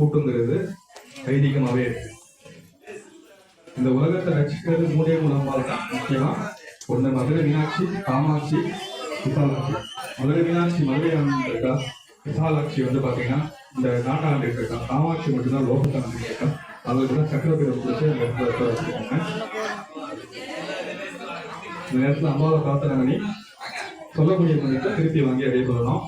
கூட்டுங்கிறது ஐதீகமாவே இருக்கு. இந்த உலகத்தை ரசிக்கிறது மூடே மூலமாக தான் முக்கியமா ஒண்ணு மதுரை மீனாட்சி காமாட்சி விசாலாட்சி. மதுரை மீனாட்சி மதுரை ஆண்டு இருக்கா விசாலாட்சி வந்து பாத்தீங்கன்னா இந்த நாட்டாண்டு இருக்கா காமாட்சி மட்டும்தான் லோகத்தாண்டு இருக்கா அவங்களுக்கு தான் சக்கரபீரம் கொடுத்து அந்த இடத்துல வச்சிருக்காங்க. இந்த நேரத்துல அம்மாவை பிரார்த்தனை பண்ணி சொல்லக்கூடிய திருப்பி வாங்கி அடைய சொல்லணும்